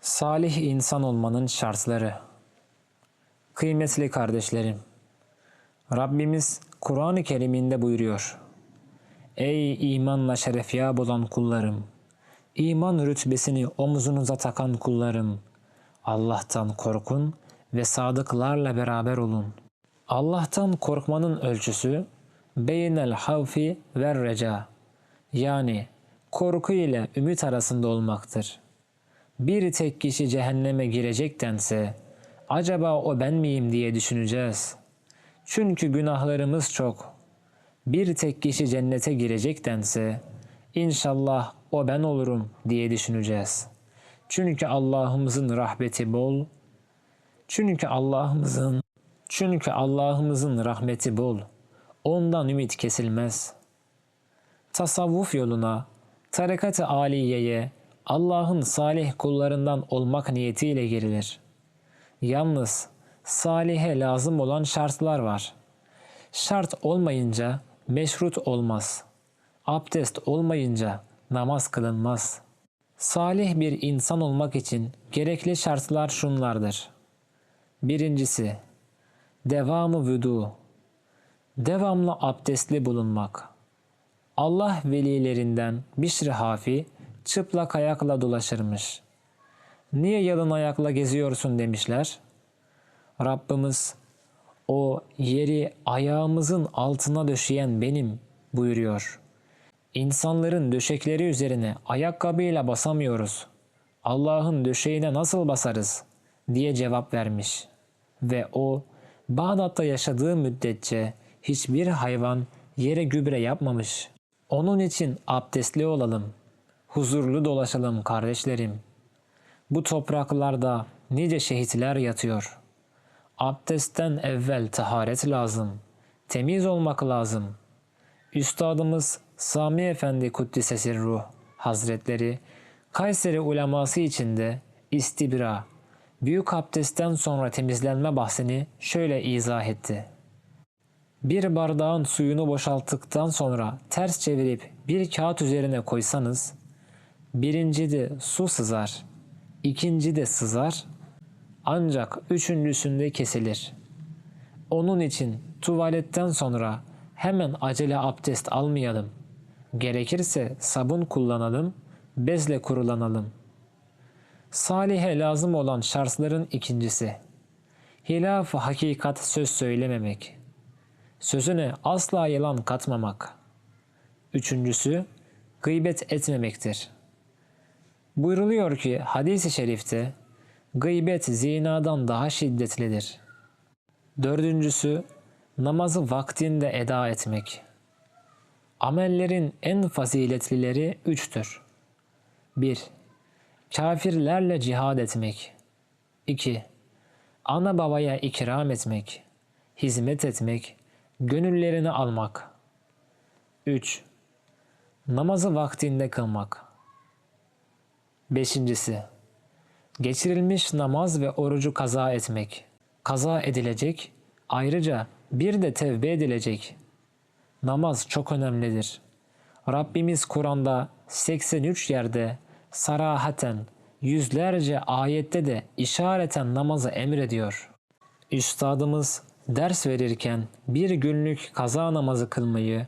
Salih insan olmanın şartları. Kıymetli kardeşlerim, Rabbimiz Kur'an-ı Kerim'inde buyuruyor. Ey imanla şerefyab olan kullarım! İman rütbesini omuzunuza takan kullarım! Allah'tan korkun ve sadıklarla beraber olun. Allah'tan korkmanın ölçüsü beynel havfi ve reca yani korku ile ümit arasında olmaktır. Bir tek kişi cehenneme girecektense acaba o ben miyim diye düşüneceğiz. Çünkü günahlarımız çok. Bir tek kişi cennete girecektense inşallah o ben olurum diye düşüneceğiz. Çünkü Allah'ımızın rahmeti bol. Çünkü Allah'ımızın çünkü Allah'ımızın rahmeti bol. Ondan ümit kesilmez. Tasavvuf yoluna, tarikat-ı aliyeye, Allah'ın salih kullarından olmak niyetiyle girilir. Yalnız salihe lazım olan şartlar var. Şart olmayınca meşrut olmaz. Abdest olmayınca namaz kılınmaz. Salih bir insan olmak için gerekli şartlar şunlardır. Birincisi, devamı vüdu. Devamlı abdestli bulunmak. Allah velilerinden Bişri Hafi çıplak ayakla dolaşırmış. Niye yalın ayakla geziyorsun demişler. Rabbimiz o yeri ayağımızın altına döşeyen benim buyuruyor. İnsanların döşekleri üzerine ayakkabıyla basamıyoruz. Allah'ın döşeğine nasıl basarız diye cevap vermiş. Ve o Bağdat'ta yaşadığı müddetçe hiçbir hayvan yere gübre yapmamış. Onun için abdestli olalım. Huzurlu dolaşalım kardeşlerim. Bu topraklarda nice şehitler yatıyor. Abdestten evvel taharet lazım. Temiz olmak lazım. Üstadımız Sami Efendi Kuddisesi Ruh Hazretleri Kayseri uleması içinde istibra, büyük abdestten sonra temizlenme bahsini şöyle izah etti. Bir bardağın suyunu boşalttıktan sonra ters çevirip bir kağıt üzerine koysanız, birincide su sızar, ikinci de sızar, ancak üçüncüsünde kesilir. Onun için tuvaletten sonra hemen acele abdest almayalım. Gerekirse sabun kullanalım, bezle kurulanalım. Salihe lazım olan şartların ikincisi. Hilaf-ı hakikat söz söylememek. Sözüne asla yalan katmamak. Üçüncüsü, gıybet etmemektir. Buyruluyor ki hadis-i şerifte, gıybet zinadan daha şiddetlidir. Dördüncüsü, namazı vaktinde eda etmek. Amellerin en faziletlileri üçtür. 1. Kafirlerle cihad etmek. 2. Ana babaya ikram etmek, hizmet etmek, gönüllerini almak. 3. Namazı vaktinde kılmak. Beşincisi, geçirilmiş namaz ve orucu kaza etmek. Kaza edilecek, ayrıca bir de tevbe edilecek. Namaz çok önemlidir. Rabbimiz Kur'an'da 83 yerde sarahaten yüzlerce ayette de işareten namazı emrediyor. Üstadımız ders verirken bir günlük kaza namazı kılmayı,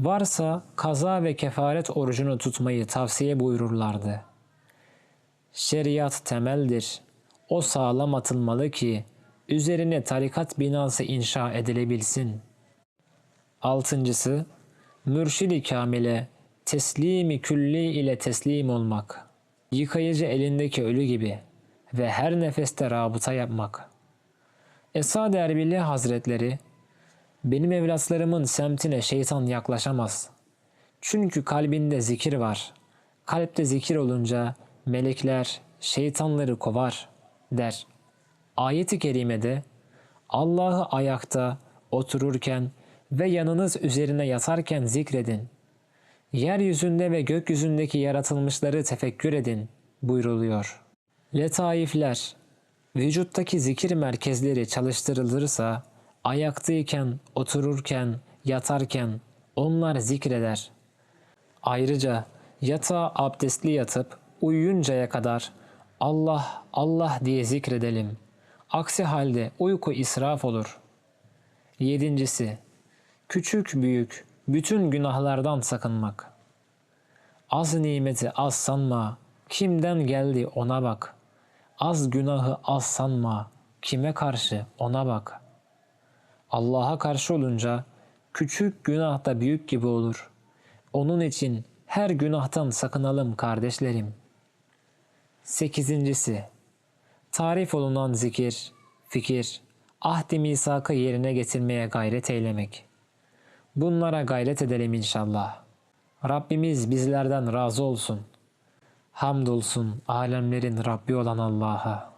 varsa kaza ve kefaret orucunu tutmayı tavsiye buyururlardı. Şeriat temeldir. O sağlam atılmalı ki üzerine tarikat binası inşa edilebilsin. Altıncısı, mürşidi kamile, teslimi külli ile teslim olmak. Yıkayıcı elindeki ölü gibi ve her nefeste rabıta yapmak. Esad Erbili Hazretleri, benim evlatlarımın semtine şeytan yaklaşamaz. Çünkü kalbinde zikir var. Kalpte zikir olunca melekler şeytanları kovar der. Ayet-i kerimede Allah'ı ayakta, otururken ve yanınız üzerine yatarken zikredin. Yeryüzünde ve gökyüzündeki yaratılmışları tefekkür edin buyruluyor. Letaifler, vücuttaki zikir merkezleri çalıştırılırsa ayaktayken, otururken, yatarken onlar zikreder. Ayrıca yatağa abdestli yatıp uyuyuncaya kadar Allah, Allah diye zikredelim. Aksi halde uyku israf olur. Yedincisi, küçük büyük bütün günahlardan sakınmak. Az nimeti az sanma, kimden geldi ona bak. Az günahı az sanma, kime karşı ona bak. Allah'a karşı olunca küçük günah da büyük gibi olur. Onun için her günahtan sakınalım kardeşlerim. Sekizincisi, tarif olunan zikir, fikir, ahdi misakı yerine getirmeye gayret eylemek. Bunlara gayret edelim inşallah. Rabbimiz bizlerden razı olsun. Hamdolsun alemlerin Rabbi olan Allah'a.